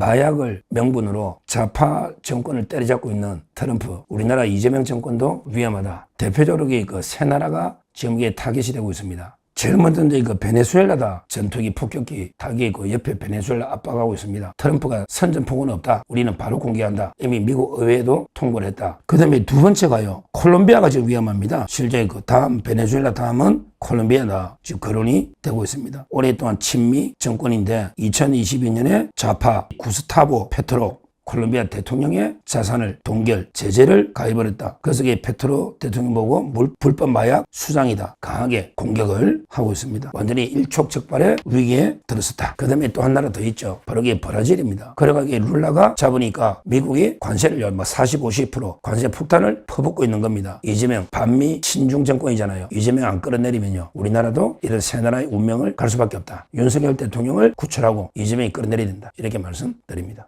마약을 명분으로 좌파 정권을 때려잡고 있는 트럼프, 우리나라 이재명 정권도 위험하다. 대표적으로 그 새나라가 지금 이게 타겟이 되고 있습니다. 제일 먼저 이제 그 베네수엘라다 전투기 폭격기 타격이 있고 옆에 베네수엘라 압박하고 있습니다. 트럼프가 선전포고는 없다. 우리는 바로 공개한다. 이미 미국 의회도 통보를 했다. 그 다음에 두 번째가요. 콜롬비아가 지금 위험합니다. 실제 그 다음 베네수엘라 다음은 콜롬비아다. 지금 거론이 되고 있습니다. 오랫동안 친미 정권인데 2022년에 좌파 구스타보 페트로 콜롬비아 대통령의 자산을 동결, 제재를 가해버렸다. 그래서 이 페트로 대통령 보고 물, 불법 마약 수장이다. 강하게 공격을 하고 있습니다. 완전히 일촉즉발의 위기에 들었었다. 그 다음에 또 한 나라 더 있죠. 바로 이게 브라질입니다. 그래가지고 룰라가 잡으니까 미국이 관세를 뭐 40, 50% 관세 폭탄을 퍼붓고 있는 겁니다. 이재명 반미 친중 정권이잖아요. 이재명 안 끌어내리면요. 우리나라도 이런 새 나라의 운명을 갈 수밖에 없다. 윤석열 대통령을 구출하고 이재명이 끌어내려야 된다. 이렇게 말씀드립니다.